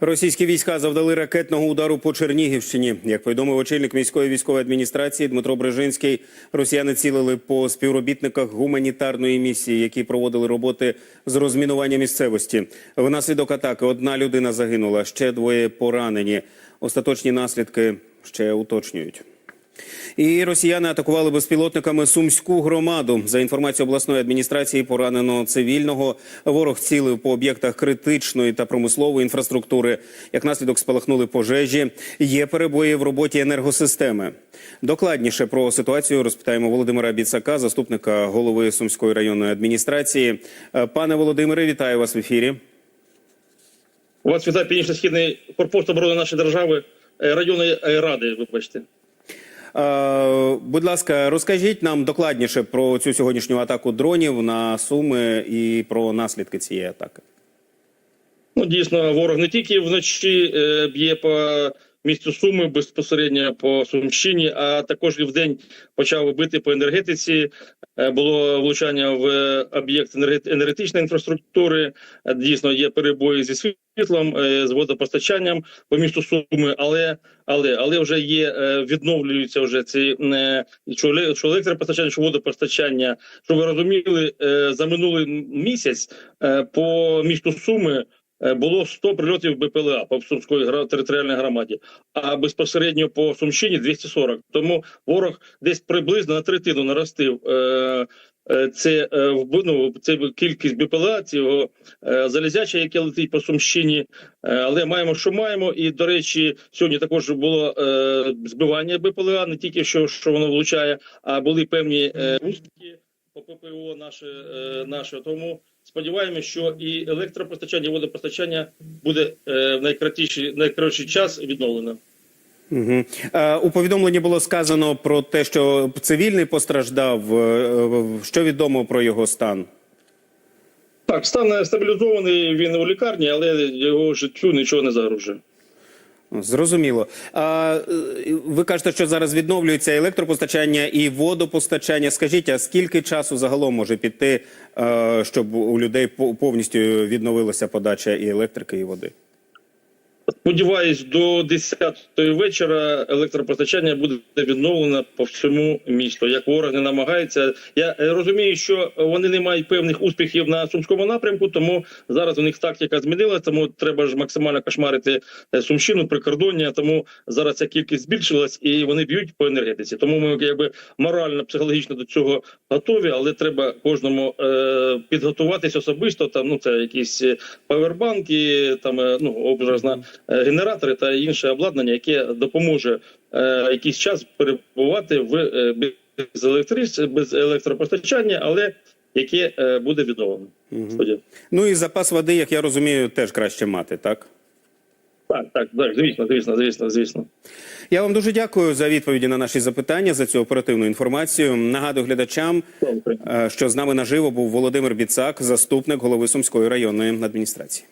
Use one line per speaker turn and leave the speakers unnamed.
Російські війська завдали ракетного удару по Чернігівщині. Як повідомив очільник міської військової адміністрації Дмитро Брижинський, росіяни цілили по співробітниках гуманітарної місії, які проводили роботи з розмінування місцевості. Внаслідок атаки одна людина загинула, ще двоє поранені. Остаточні наслідки ще уточнюють. І росіяни атакували безпілотниками сумську громаду. За інформацією обласної адміністрації, поранено цивільного. Ворог цілив по об'єктах критичної та промислової інфраструктури. Як наслідок спалахнули пожежі. Є перебої в роботі енергосистеми. Докладніше про ситуацію розпитаємо Володимира Біцака, заступника голови Сумської районної адміністрації. Пане Володимире, вітаю вас в ефірі.
У вас вітає північно-східний корпус оборони нашої держави, е, районної е, ради, вибачте.
Е, Будь ласка, розкажіть нам докладніше про цю сьогоднішню атаку дронів на Суми і про наслідки цієї атаки.
Ну, дійсно, ворог не тільки вночі е, б'є по місту Суми безпосередньо по Сумщині, а також і вдень почав бити по енергетиці. Е, було влучання в е, об'єкт енерге- енергетичної інфраструктури. Е, Дійсно, є перебої зі світлом, з водопостачанням по місту Суми, але але але вже є відновлюються вже ці що еле- що електропостачання, що водопостачання. Щоб ви розуміли, за минулий місяць по місту Суми. Е, Було 100 прильотів БПЛА по Сумської територіальній громаді, а безпосередньо по Сумщині 240. Тому ворог десь приблизно на третину наростив е, е, це, ну, це кількість БПЛА, цього залізяча, яке летить по Сумщині. Але маємо, що маємо. І до речі, сьогодні також було збивання БПЛА, не тільки що, що воно влучає, а були певні успіхи по ППО наше, наше. Тому сподіваємося, що і електропостачання, і водопостачання буде е, в найкратіший, найкоротший час відновлено.
Угу. У повідомленні було сказано про те, що цивільний постраждав. Е, Що відомо про його стан?
Так, стан стабілізований. Він у лікарні, але його життю нічого не загрожує.
Зрозуміло. А е, ви кажете, що зараз відновлюється електропостачання і водопостачання. Скажіть, а скільки часу загалом може піти, е, щоб у людей по- повністю відновилася подача і електрики, і води?
Сподіваюсь, до 10-ї вечора електропостачання буде відновлено по всьому місту. Як ворог не намагається, я е, розумію, що вони не мають певних успіхів на сумському напрямку, тому зараз у них тактика змінилася. Тому треба ж максимально кошмарити е, сумщину, прикордоння. Тому зараз ця кількість збільшилась і вони б'ють по енергетиці. Тому ми якби морально, психологічно до цього готові, але треба кожному е, підготуватись особисто. Там ну це якісь е, павербанки, там е, ну образна генератори та інше обладнання, яке допоможе е, якийсь час перебувати в е, без електрич, без електропостачання, але яке е, буде відновлено. Сподіваюсь.
Ну і запас води, як я розумію, теж краще мати, так?
Так, так, так, звісно, звісно, звісно, звісно.
Я вам дуже дякую за відповіді на наші запитання, за цю оперативну інформацію. Нагадую глядачам, е, що з нами наживо був Володимир Біцак, заступник голови Сумської районної адміністрації.